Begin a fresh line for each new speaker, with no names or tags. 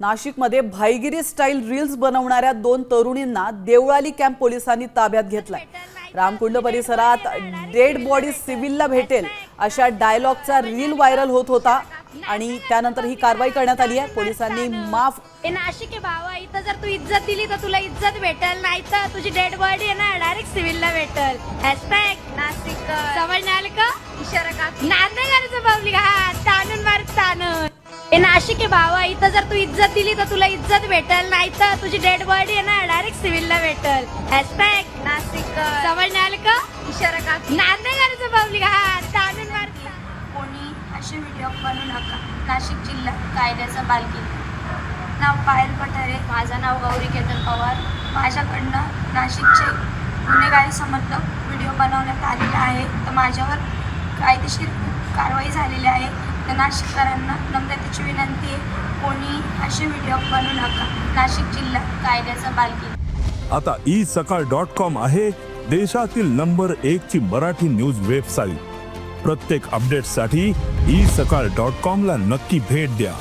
नाशिकमध्ये भाईगिरी style reels बनवणाऱ्या दोन तरुणींना देवळाली कॅम्प पोलिसांनी ताब्यात घेतलाय. रामकुंड परिसरात डेड बॉडी सिव्हिलला भेटेल अशा डायलॉगचा रील व्हायरल होत होता आणि त्यानंतर ही कारवाई करण्यात आली आहे. पोलिसांनी माफ
हे नाशिक आहे भावा इथं जर तू इज्जत दिली तर तुला इज्जत भेटल नाही तर तुझी डेड बॉडी आहे ना डायरेक्ट सिव्हिलला भेटल. हॅशटॅग नाशिक समजणे आलं का इशारा का? हे नाशिक आहे भावा इथं जर तू इज्जत दिली तर तुला इज्जत भेटल नाही तर तुझी डेड बॉडी आहे ना डायरेक्ट सिव्हिलला भेटल. हॅशटॅग नाशिक. समजणे आलं का इशारा का? नाद नाही करायचं पब्लिक हा ताणून मार
कोणी असे व्हिडिओ बनवू नका. नाशिक जिल्हा कायद्याचा बालकी नाव पायल पठारे माझं नाव गौरी केतन पवार. माझ्याकडनं नाशिकचे गुन्हेगारी समर्थक व्हिडिओ बनवण्यात आलेला आहे तर माझ्यावर कायदेशीर कारवाई झालेली आहे. तर नाशिककरांना नम्रतेची विनंती आहे कोणी असे व्हिडिओ बनवू नका. नाशिक जिल्हा कायद्याचा बालकी
आता ई सकाळ डॉट कॉम आहे देशातील नंबर एक ची मराठी न्यूज वेबसाईट प्रत्येक अपडेटसाठी ई सकाळ डॉट कॉम ला नक्की भेट द्या.